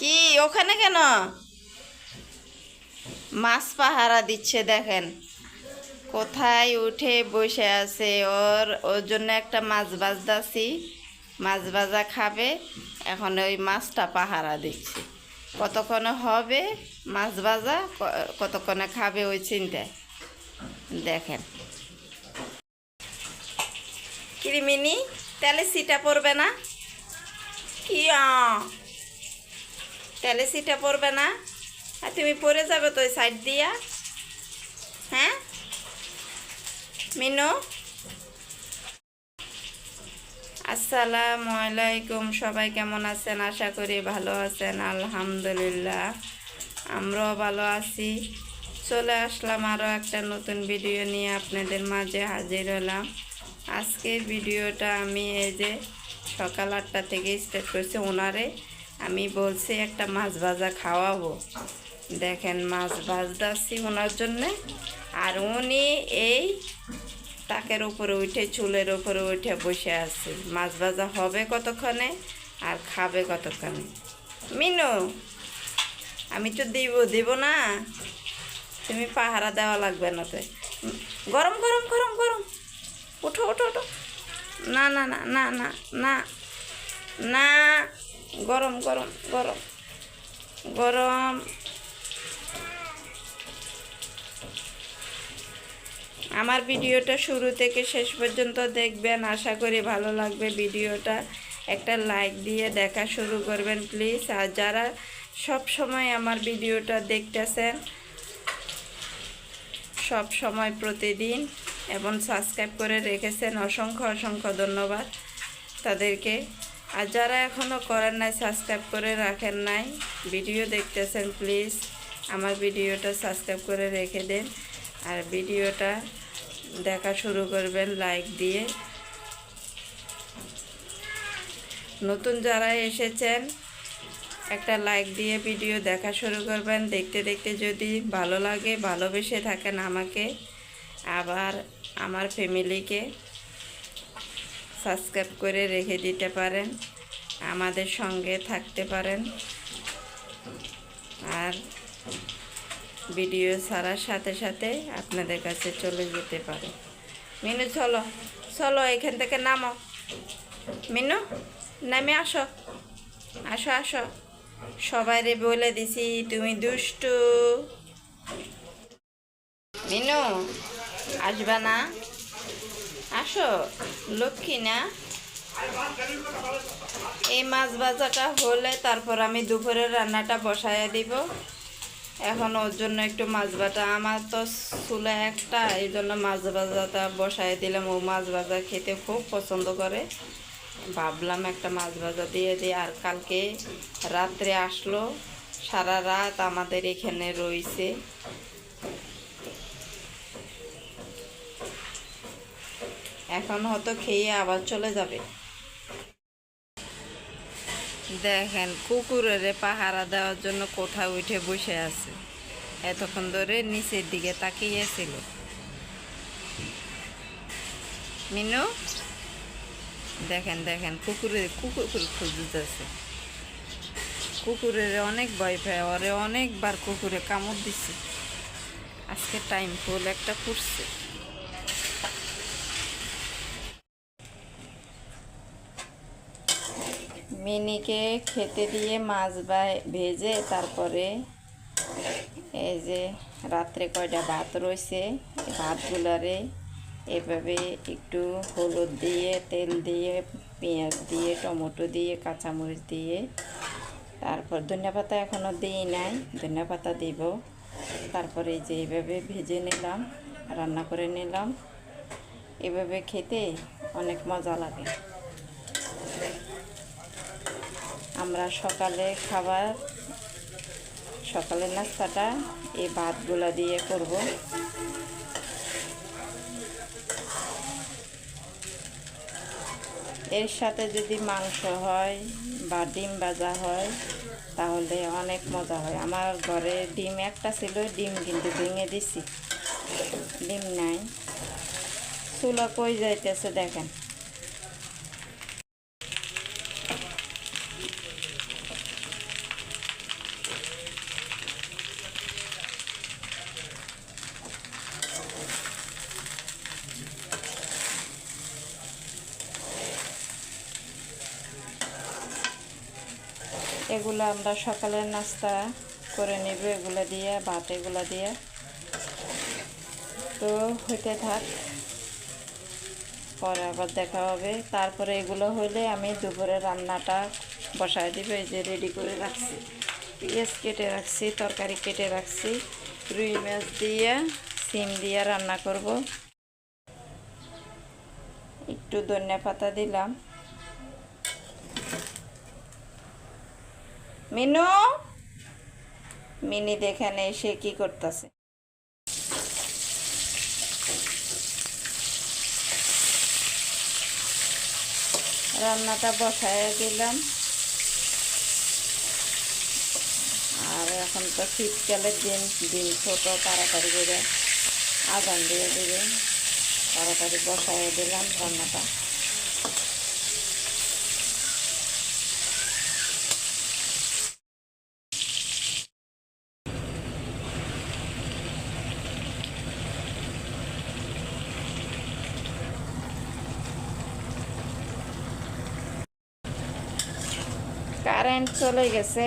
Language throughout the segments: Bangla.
কি? ওখানে কেন? মাছ পাহারা দিচ্ছে, দেখেন। কোথায় উঠে বসে আছে ওর ওর জন্য একটা মাছ বাজদাছি মাছ ভাজা খাবে, এখন ওই মাছটা পাহারা দিচ্ছি। কতক্ষণে হবে মাছ ক- কতক্ষণে খাবে ওই চিন্তায়? দেখেন। কিরিমিনি, তাহলে সিটা পড়বে না? কি? তাহলে সিটা পড়বে না। আর তুমি পড়ে যাবে তো সাইড দিয়া। হ্যাঁ? মিনু? আসসালামু আলাইকুম, সবাই কেমন আছেন? আশা করি ভালো আছেন, আলহামদুলিল্লাহ। আমরাও ভালো আছি। চলে আসলাম আরও একটা নতুন ভিডিও নিয়ে আপনাদের মাঝে হাজির হলাম। আজকের ভিডিওটা আমি এই যে সকাল আটটা থেকে স্টার্ট করছি ওনারে। আমি বলছি একটা মাছ ভাজা খাওয়াবো। দেখেন মাছ ভাজদাচ্ছি ওনার জন্যে। আর উনি এই তাকের উপরে উঠে, চুলের উপরে উঠে বসে আছে। মাছ ভাজা হবে কতক্ষণে আর খাবে কতক্ষণে? মিনু, আমি তো দিব দিব না। তুমি পাহারা দেওয়া লাগবে না তো। গরম গরম গরম গরম। ওঠো ওঠো ওঠো না না না না না না না। গরম গরম গরম গরম। আমার ভিডিওটা শুরু থেকে শেষ পর্যন্ত দেখবেন। আশা করি ভালো লাগবে ভিডিওটা। একটা লাইক দিয়ে দেখা শুরু করবেন, প্লিজ। আর যারা সব সময় আমার ভিডিওটা দেখতেছেন, সব সময় প্রতিদিন এবং সাবস্ক্রাইব করে রেখেছেন, অসংখ্য অসংখ্য ধন্যবাদ তাদেরকে। আর যারা এখনও করেন নাই সাবস্ক্রাইব করে রাখেন নাই ভিডিও দেখতেছেন প্লিজ আমার ভিডিওটা সাবস্ক্রাইব করে রেখে দেন। আর ভিডিওটা দেখা শুরু করবেন লাইক দিয়ে। নতুন যারা এসেছেন, একটা লাইক দিয়ে ভিডিও দেখা শুরু করবেন। দেখতে দেখতে যদি ভালো লাগে, ভালোবেসে থাকেন আমাকে, আবার আমার ফ্যামিলিকে সাবস্ক্রাইব করে রেখে দিতে পারেন, আমাদের সঙ্গে থাকতে পারেন। আর ভিডিও ছাড়ার সাথে সাথে আপনাদের কাছে চলে যেতে পারে। মিনু, চলো চলো এখান থেকে নামো। মিনু, নামে আসো। আসো আসো। সবাইরে বলে দিছি, তুমি দুষ্টু। মিনু, আসবা না? আসো, লক্ষ্মী না? এই মাছ ভাজাটা হলে তারপর আমি দুপুরের রান্নাটা বসায় দিব। এখন ওর জন্য একটু মাছ ভাজা। আমার তো চুলা একটা, এই জন্য মাছ ভাজাটা বসায় দিলাম। ও মাছ ভাজা খেতে খুব পছন্দ করে। ভাবলাম একটা মাছ ভাজা দিয়ে দিই। আর কালকে রাত্রে আসলো। সারা রাত আমাদের এখানে রয়েছে। এখন হয়তো খেয়ে আবার চলে যাবে। দেখেন, কুকুরের পাহারা দেওয়ার জন্য কোথায় উঠে বসে আছে। এতক্ষণ ধরে নিচের দিকে তাকিয়েছিল। মিনু, দেখেন দেখেন, কুকুরের, কুকুর খুঁজতেছে। কুকুরের অনেক ভয় পায়, ওরে অনেকবার কুকুরে কামড় দিছে। আজকে টাইম ফুল একটা করছে। মিনিকে খেতে দিয়ে মাছ ভেজে তারপরে এই যে রাত্রে কয়টা ভাত রয়েছে ভাতগুলারে এভাবে একটু হলুদ দিয়ে, তেল দিয়ে, পেঁয়াজ দিয়ে, টমেটো দিয়ে, কাঁচামরিচ দিয়ে, তারপর ধনিয়া পাতা এখনও দিই নাই, ধনিয়া পাতা দিব। তারপরে যে এইভাবে ভেজে নিলাম, রান্না করে নিলাম। এভাবে খেতে অনেক মজা লাগে। আমরা সকালে খাবার, সকালের নাস্তাটা এই ভাতগুলা দিয়ে করব। এর সাথে যদি মাংস হয় বা ডিম ভাজা হয়, তাহলে অনেক মজা হয়। আমার ঘরে ডিম একটা ছিল, ডিম কিন্তু ভেঙে দিছি। ডিম নাই। চুলা কই যাইতেছে দেখেন। এগুলো আমরা সকালের নাস্তা করে নেব, এগুলো দিয়ে, ভাত এগুলো দিয়ে। তো হইতে থাক, পরে আবার দেখা হবে। তারপরে এগুলো হইলে আমি দুপুরে রান্নাটা বসায় দিব, এই যে রেডি করে রাখছি। পেঁয়াজ কেটে রাখছি, তরকারি কেটে রাখছি, রুই মাছ দিয়ে, সিম দিয়ে রান্না করব। একটু ধনিয়া পাতা দিলাম। মিনু? মিনি দেখেন এসে কি করতেছে? রান্নাটা বসায় দিলাম। আর এখন তো শীতকালের দিন দিন ছোট, তাড়াতাড়ি করে আজান দিয়ে দেবে। তাড়াতাড়ি বসায় দিলাম রান্নাটা। চলে গেছে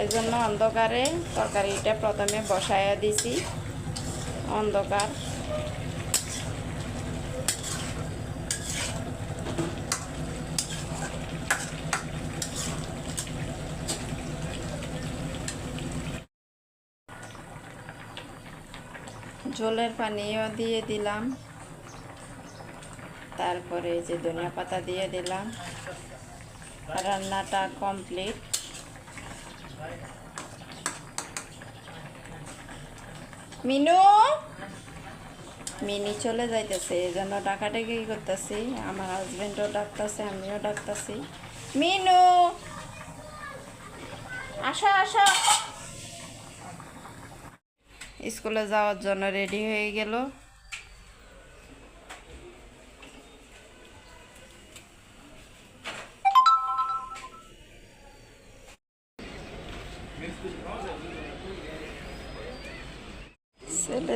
এই জন্য অন্ধকারে তরকারিটা প্রথমে বসাইয়া দিছি, অন্ধকার। জলের পানিও দিয়ে দিলাম, তারপরে যে ধনিয়া পাতা দিয়ে দিলাম। রান্নাটা কমপ্লিট। মিনু? মিনি চলে যাইতেছে, এই জন্য ডাকাডাকি করতেছি? আমার হাজবেন্ডও ডাকতেছে, আমিও ডাকতেছি। মিনু! আসো আসো! স্কুলে যাওয়ার জন্য রেডি হয়ে গেল।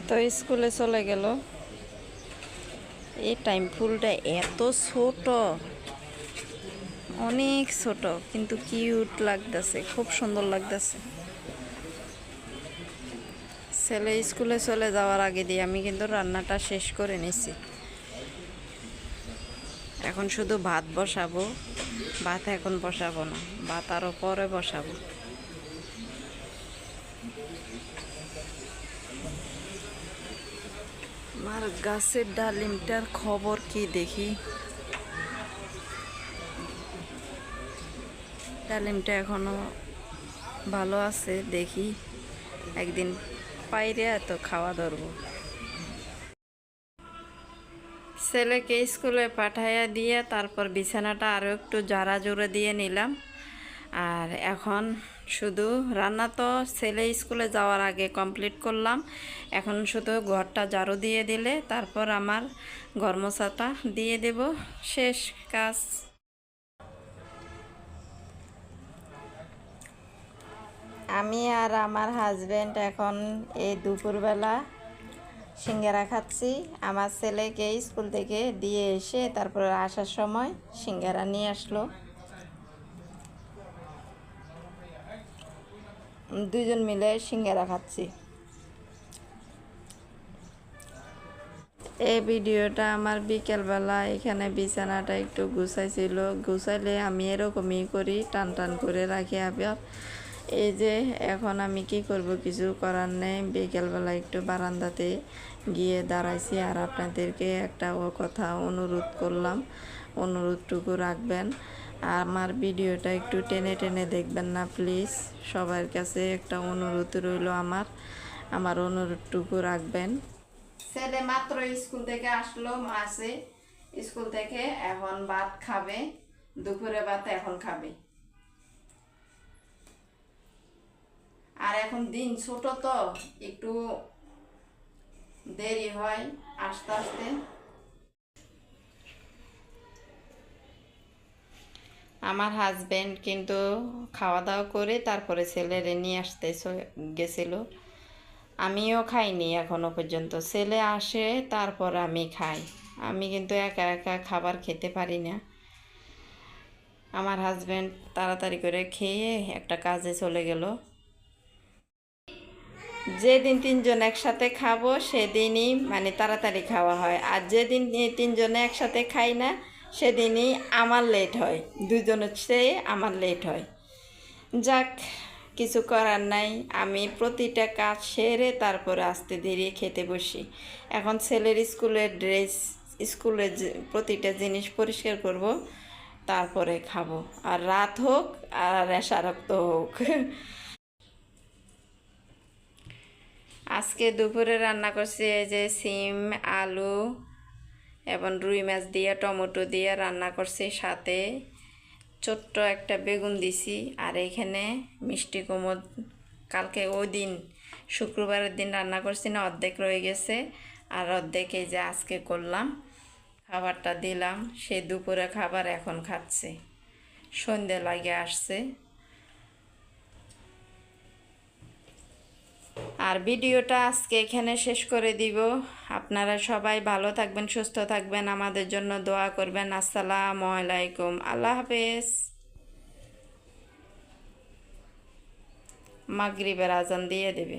তো স্কুলে চলে গেল। এই টাইম ফুলটা এত ছোট। অনেক ছোট, কিন্তু কিউট লাগতেছে, খুব সুন্দর লাগতেছে। ছেলে স্কুলে চলে যাওয়ার আগে দিয়ে আমি কিন্তু রান্নাটা শেষ করে নিছি। এখন শুধু ভাত বসাবো, ভাত এখন বসাবো না, ভাত আরও পরে বসাবো। আমার গাছের ডালিমটার খবর কি দেখি? ডালিমটা এখনও ভালো আছে, দেখি। একদিন পাইরে তো খাওয়া ধরবো। ছেলেকে স্কুলে পাঠাইয়া দিয়ে তারপর বিছানাটা আরও একটু জারা জোরে দিয়ে নিলাম। আর এখন শুধু রান্না তো ছেলে স্কুলে যাওয়ার আগে কমপ্লিট করলাম। এখন শুধু ঘরটা ঝাড়ু দিয়ে দিলে, তারপর আমার গরমছাতা দিয়ে দেব। শেষ কাজ। আমি আর আমার হাজব্যান্ড এখন এই দুপুরবেলা সিঙ্গারা খাচ্ছি। আমার ছেলেকে স্কুল থেকে দিয়ে এসে তারপর আসার সময় সিঙ্গারা নিয়ে আসলো। দুজন মিলে সিঙ্গারা খাচ্ছি। এই ভিডিওটা আমার বিকেলবেলা এখানে বিছানাটা একটু গুছাইছিল। গুছাইলে আমি এরকমই করি, টান টান করে রাখি আবার এই যে এখন আমি কি করব? কিছু করার নেই। বিকেলবেলা একটু বারান্দাতে গিয়ে দাঁড়াইছি আর আপনাদেরকে একটা ও কথা অনুরোধ করলাম। অনুরোধটুকু রাখবেন। আমার ভিডিওটা একটু টেনে টেনে দেখবেন না, প্লিজ। সবার কাছে একটা অনুরোধ রইল আমার। আমার অনুরোধটুকু রাখবেন। ছেলে মাত্র স্কুল থেকে আসলো মাসে। স্কুল থেকে এখন ভাত খাবে। দুপুরে ভাত এখন খাবে। এখন দিন ছোট তো, একটু দেরি হয় আস্তে আস্তে। আমার হাজবেন্ড কিন্তু খাওয়া দাওয়া করে তারপরে ছেলেরে নিয়ে আসতে গেছিল। আমিও খাইনি এখনও পর্যন্ত। ছেলে আসে, তারপর আমি খাই। আমি কিন্তু একা একা খাবার খেতে পারি না। আমার হাজব্যান্ড তাড়াতাড়ি করে খেয়ে একটা কাজে চলে গেল। যেদিন তিনজন একসাথে খাব, সেদিনই মানে তাড়াতাড়ি খাওয়া হয়। আর যেদিন তিনজনে একসাথে খাই না, সেদিনই আমার লেট হয়। দুজনের চেয়ে আমার লেট হয়। যাক, কিছু করার নাই। আমি প্রতিটা কাজ সেরে তারপরে আস্তে ধীরে খেতে বসি। এখন ছেলের স্কুলের ড্রেস স্কুলের প্রতিটা জিনিস পরিষ্কার করব, তারপরে খাব। আর রাত হোক আর রেশারক্ত হোক। আজকে দুপুরে রান্না করছি এই যে সিম, আলু, এবং রুই মাছ দিয়ে, টমেটো দিয়ে রান্না করছি সাথে। ছোট্ট একটা বেগুন দিছি, আর এখানে মিষ্টি কুমড়। কালকে ওই দিন, শুক্রবারের দিন রান্না করছি না, অর্ধেক রয়ে গেছে, আর অর্ধেক এই যে আজকে করলাম। খাবারটা দিলাম, সে দুপুরে খাবার এখন খাচ্ছে। সন্ধে লাগে আসছে। আর ভিডিওটা আজকে এখানে শেষ করে দিব। আপনারা সবাই ভালো থাকবেন, সুস্থ থাকবেন, আমাদের জন্য দোয়া করবেন। আসসালামু আলাইকুম। আল্লাহ হাফেজ। মাগরিবের আজান দিয়ে দেবে।